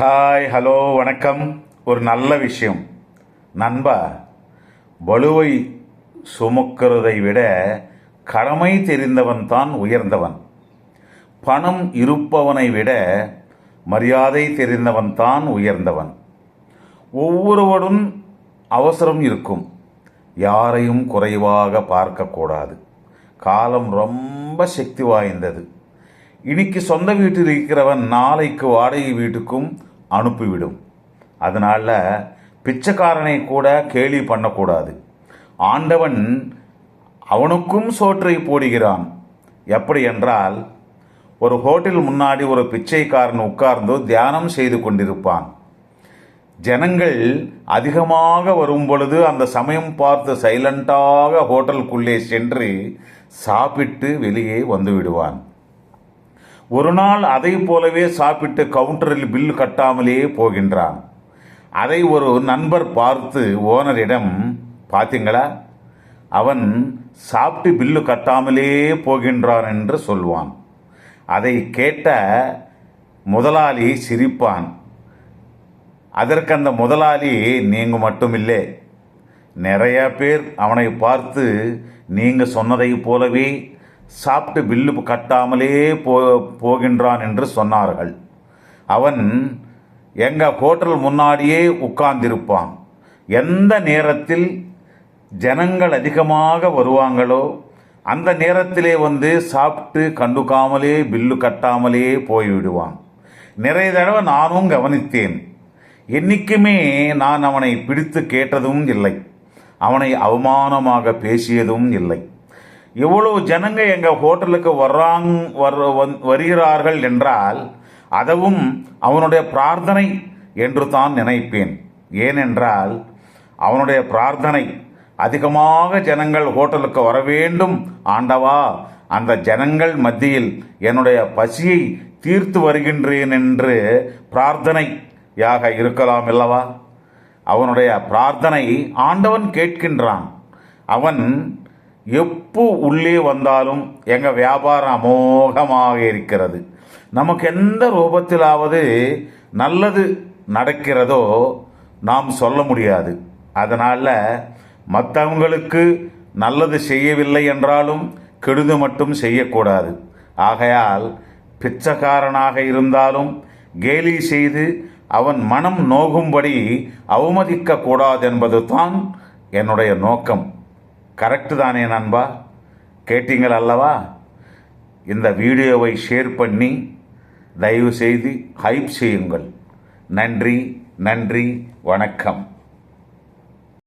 Hi hello வணக்கம். ஒரு நல்ல விஷயம். நண்பா வலுவை சுமக்கிறதை விட கடமை தெரிந்தவன் தான் உயர்ந்தவன். பணம் இருப்பவனை விட மரியாதை தெரிந்தவன் தான் உயர்ந்தவன். ஒவ்வொருவரும் அவசரம் இருக்கும். யாரையும் குறைவாக பார்க்கக்கூடாது. காலம் ரொம்ப சக்தி வாய்ந்தது. இன்னைக்கு சொந்த வீட்டில் இருக்கிறவன் நாளைக்கு வாடகை வீட்டுக்கும் அனுப்பிவிடும். அதனால் பிச்சைக்காரனை கூட கேலி பண்ணக்கூடாது. ஆண்டவன் அவனுக்கும் சோற்றை போடுகிறான். எப்படி என்றால் ஒரு ஹோட்டல் முன்னாடி ஒரு பிச்சைக்காரன் உட்கார்ந்து தியானம் செய்து கொண்டிருப்பான். ஜனங்கள் அதிகமாக வரும் பொழுது அந்த சமயம் பார்த்து சைலண்டாக ஹோட்டலுக்குள்ளே சென்று சாப்பிட்டு வெளியே வந்து விடுவான். ஒரு நாள் அதை போலவே சாப்பிட்டு கவுண்டரில் பில் கட்டாமலே போகின்றான். அதை ஒரு நண்பர் பார்த்து ஓனரிடம் பார்த்தீங்களா அவன் சாப்பிட்டு பில்லு கட்டாமலே போகின்றான் என்று சொல்வான். அதை கேட்ட முதலாளி சிரிப்பான். அதற்கு அந்த முதலாளி நீங்கள் மட்டுமில்லை. நிறைய பேர் அவனை பார்த்து நீங்கள் சொன்னதை போலவே சாப்பிட்டு பில்லு கட்டாமலே போ போகின்றான் என்று சொன்னார்கள். அவன் எங்கள் ஹோட்டல் முன்னாடியே உட்கார்ந்திருப்பான். எந்த நேரத்தில் ஜனங்கள் அதிகமாக வருவாங்களோ அந்த நேரத்திலே வந்து சாப்பிட்டு கண்டுக்காமலே பில்லு கட்டாமலே போய்விடுவான். நிறைய தடவை நானும் கவனித்தேன். என்னைக்குமே நான் அவனை பிடித்து கேட்டதும் இல்லை. அவனை அவமானமாக பேசியதும் இல்லை. எவ்வளவு ஜனங்க எங்கள் ஹோட்டலுக்கு வர்றாங் வர் வந்- வருகிறார்கள் என்றால் அதுவும் அவனுடைய பிரார்த்தனை என்று தான் நினைப்பேன். ஏனென்றால் அவனுடைய பிரார்த்தனை அதிகமாக ஜனங்கள் ஹோட்டலுக்கு வர வேண்டும் ஆண்டவா அந்த ஜனங்கள் மத்தியில் என்னுடைய பசியை தீர்த்து வருகின்றேன் என்று பிரார்த்தனையாக இருக்கலாம் அல்லவா? அவனுடைய பிரார்த்தனை ஆண்டவன் கேட்கின்றான். அவன் எப்போ உள்ளே வந்தாலும் எங்கள் வியாபாரம் அமோகமாக இருக்கிறது. நமக்கு எந்த ரூபத்திலாவது நல்லது நடக்கிறதோ நாம் சொல்ல முடியாது. அதனால் மற்றவங்களுக்கு நல்லது செய்யவில்லை என்றாலும் கெடுது மட்டும் செய்யக்கூடாது. ஆகையால் பிச்சைக்காரனாக இருந்தாலும் கேலி செய்து அவன் மனம் நோகும்படி அவமதிக்கக்கூடாது என்பது தான் என்னுடைய நோக்கம். கரெக்டு தானே நண்பா? கேட்டீங்கள் அல்லவா? இந்த வீடியோவை ஷேர் பண்ணி தயவு செய்து ஹைப் செய்யுங்கள். நன்றி நன்றி வணக்கம்.